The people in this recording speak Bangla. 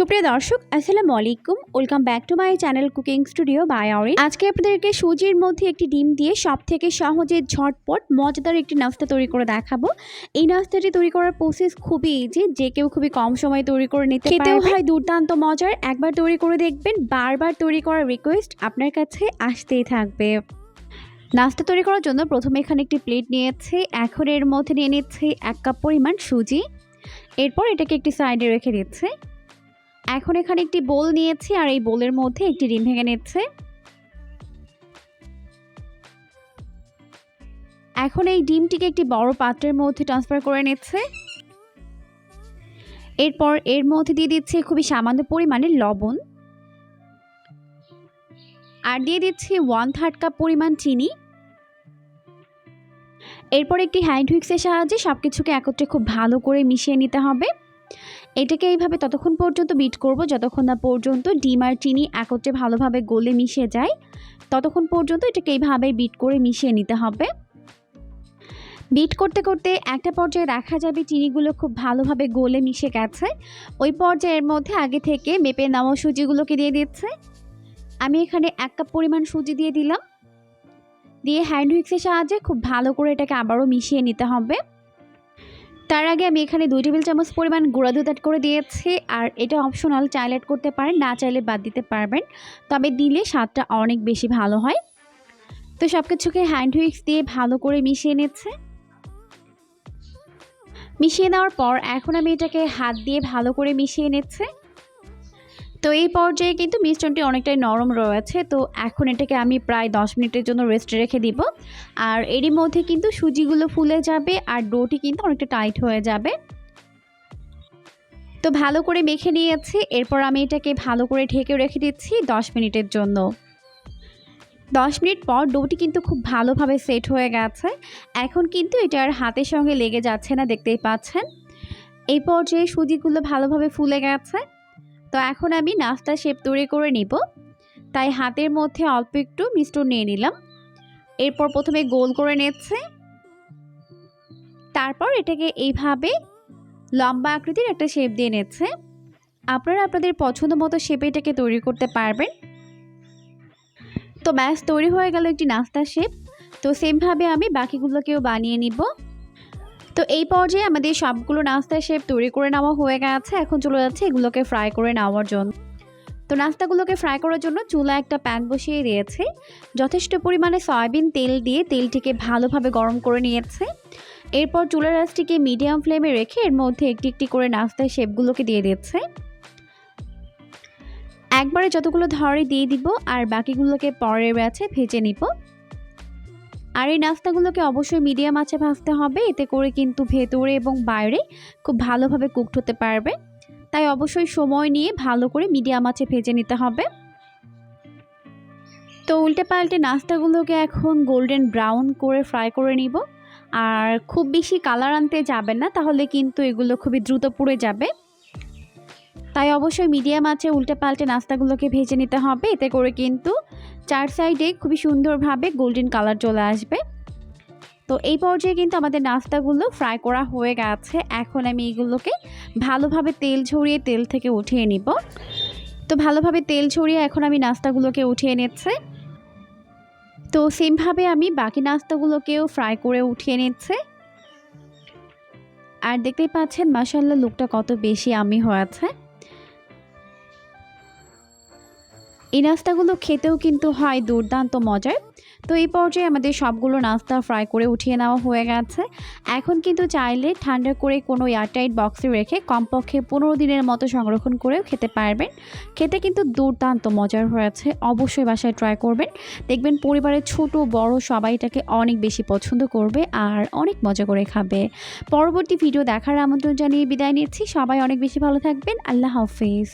সুপ্রিয় দর্শক আসসালামু আলাইকুম। Welcome back to my channel cooking studio by Auri আজকে আপনাদেরকে সুজির মধ্যে একটি ডিম দিয়ে সব থেকে সহজে ঝটপট মজাদার একটি নাস্তা তৈরি করে দেখাবো। এই নাস্তাটি তৈরি করার প্রসেস খুবই ইজি যে কেউ খুবই কম সময়ে তৈরি করে নিতে খেতেও হয় দুর্দান্ত মজার একবার তৈরি করে দেখবেন বারবার তৈরি করার রিকোয়েস্ট আপনার কাছে আসতেই থাকবে। নাস্তা তৈরি করার জন্য প্রথমে এখানে একটি প্লেট নিয়েছি এখন এর মধ্যে নিয়ে নিচ্ছি এক কাপ পরিমাণ সুজি। এরপর এটাকে একটি সাইডে রেখে দিচ্ছে। এখন এখানে একটি বোল নিয়েছি আর এই বোলের মধ্যে একটি ডিম ভেঙে নিচ্ছে। এখন এই ডিমটিকে একটি বড় পাত্রের মধ্যে ট্রান্সফার করে নিচ্ছে। এরপর এর মধ্যে দিয়ে দিচ্ছে খুবই সামান্য পরিমাণে লবণ। আর দিয়ে দিচ্ছি ওয়ান থার্ড কাপ পরিমাণ চিনি। এরপর একটি হ্যান্ড হুইক্সের সাহায্যে সব কিছুকে একত্রে খুব ভালো করে মিশিয়ে নিতে হবে। এটাকে এইভাবে ততক্ষণ পর্যন্ত বিট করব, যতক্ষণ না পর্যন্ত ডিম আর চিনি একত্রে ভালোভাবে গলে মিশে যায়, ততক্ষণ পর্যন্ত এটাকে এইভাবে বিট করে মিশিয়ে নিতে হবে। বিট করতে করতে একটা পর্যায়ে দেখা যাবে চিনিগুলো খুব ভালোভাবে গলে মিশে গেছে। ওই পর্যায়ের মধ্যে আগে থেকে মেপে নেওয়া সুজিগুলোকে দিয়ে দিচ্ছে। আমি এখানে এক কাপ পরিমাণ সুজি দিয়ে দিলাম। দিয়ে হ্যান্ড হুইক্সের সাহায্যে খুব ভালো করে এটাকে আবারও মিশিয়ে নিতে হবে। তার আগে আমি এখানে দুই টেবিল চামচ পরিমাণ গুঁড়া দুধ অ্যাড করে দিয়েছি, আর এটা অপশনাল চাইলে অ্যাড করতে পারেন, না চাইলে বাদ দিতে পারবেন। তবে দিলে স্বাদটা অনেক বেশি ভালো হয়। তো সব কিছুকে হ্যান্ড হুইক্স দিয়ে ভালো করে মিশিয়ে নিচ্ছে। মিশিয়ে নেওয়ার পর এখন আমি এটাকে হাত দিয়ে ভালো করে মিশিয়ে নিচ্ছে। তো এই পর্যায়ে কিন্তু মিশ্রণটি অনেকটাই নরম রয়েছে, তো এখন এটাকে আমি প্রায় দশ মিনিটের জন্য রেস্টে রেখে দিব। আর এরই মধ্যে কিন্তু সুজিগুলো ফুলে যাবে আর ডোটি কিন্তু অনেকটা টাইট হয়ে যাবে। তো ভালো করে মেখে নিয়েছি, এরপর আমি এটাকে ভালো করে ঢেকে রেখে দিচ্ছি দশ মিনিটের জন্য। দশ মিনিট পর ডোটি কিন্তু খুব ভালোভাবে সেট হয়ে গেছে। এখন কিন্তু এটা আর হাতের সঙ্গে লেগে যাচ্ছে না, দেখতেই পাচ্ছেন। এই পর্যায়ে সুজিগুলো ভালোভাবে ফুলে গেছে। তো এখন আমি নাস্তা শেপ তৈরি করে নিব। তাই হাতের মধ্যে অল্প একটু মিষ্টন নিয়ে নিলাম। এরপর প্রথমে গোল করে নিচ্ছে। তারপর এটাকে এইভাবে লম্বা আকৃতির একটা শেপ দিয়ে নিচ্ছে। আপনারা আপনাদের পছন্দ মতো শেপে এটাকে তৈরি করতে পারবেন। তো ব্যাস, তৈরি হয়ে গেল একটি নাস্তা শেপ। তো সেমভাবে আমি বাকিগুলোকেও বানিয়ে নিব। তো এই পর্যায়ে আমাদের সবগুলো নাস্তার শেপ তৈরি করে নেওয়া হয়ে গেছে। এখন চলে যাচ্ছে এগুলোকে ফ্রাই করে নেওয়ার জন্য। তো নাস্তাগুলোকে ফ্রাই করার জন্য চুলা একটা প্যান বসিয়ে দিয়েছে। যথেষ্ট পরিমাণে সয়াবিন তেল দিয়ে তেলটিকে ভালোভাবে গরম করে নিয়েছে। এরপর চুলার রাসটিকে মিডিয়াম ফ্লেমে রেখে এর মধ্যে একটি একটি করে নাস্তার শেপগুলোকে দিয়ে দিচ্ছে একবারে যতগুলো ধরে দিয়ে দিব আর বাকিগুলোকে পরের ব্যাচে ভেজে নিব। আর এই নাস্তাগুলোকে অবশ্যই মিডিয়াম আঁচে ভাজতে হবে। এতে করে কিন্তু ভেতরে এবং বাইরে খুব ভালোভাবে কুকড হতে পারবে। তাই অবশ্যই সময় নিয়ে ভালো করে মিডিয়াম আঁচে ভেজে নিতে হবে। তো উল্টে পাল্টে নাস্তাগুলোকে এখন গোল্ডেন ব্রাউন করে ফ্রাই করে নিব। আর খুব বেশি কালার আনতে যাবেন না, তাহলে কিন্তু এগুলো খুবই দ্রুত পুড়ে যাবে। তাই অবশ্যই মিডিয়াম আছে উল্টে পাল্টে নাস্তাগুলোকে ভেজে নিতে হবে। এতে করে কিন্তু চার সাইডে খুবই সুন্দরভাবে গোল্ডেন কালার চলে আসবে। তো এই পর্যায়ে কিন্তু আমাদের নাস্তাগুলো ফ্রাই করা হয়ে গেছে। এখন আমি এগুলোকে ভালোভাবে তেল ঝরিয়ে তেল থেকে উঠিয়ে নিব। তো ভালোভাবে তেল ছড়িয়ে এখন আমি নাস্তাগুলোকে উঠিয়ে নিচ্ছে। তো সেমভাবে আমি বাকি নাস্তাগুলোকেও ফ্রাই করে উঠিয়ে নিচ্ছে। আর দেখতেই পাচ্ছেন মাসাল্লাহ লুকটা কত বেশি আমি হয়েছে। এই নাস্তাগুলো খেতেও কিন্তু হয় দুর্দান্ত মজার। তো এই পর্যায়ে আমাদের সবগুলো নাস্তা ফ্রাই করে উঠিয়ে নেওয়া হয়ে গেছে। এখন কিন্তু চাইলে ঠান্ডা করে কোনো এয়ারটাইট বক্সে রেখে কমপক্ষে পনেরো দিনের মতো সংরক্ষণ করেও খেতে পারবেন। খেতে কিন্তু দুর্দান্ত মজার হয়েছে, অবশ্যই বাসায় ট্রাই করবেন। দেখবেন পরিবারের ছোট, বড় সবাই এটাকে অনেক বেশি পছন্দ করবে আর অনেক মজা করে খাবে। পরবর্তী ভিডিও দেখার আমন্ত্রণ জানিয়ে বিদায় নিচ্ছি। সবাই অনেক বেশি ভালো থাকবেন। আল্লাহ হাফিজ।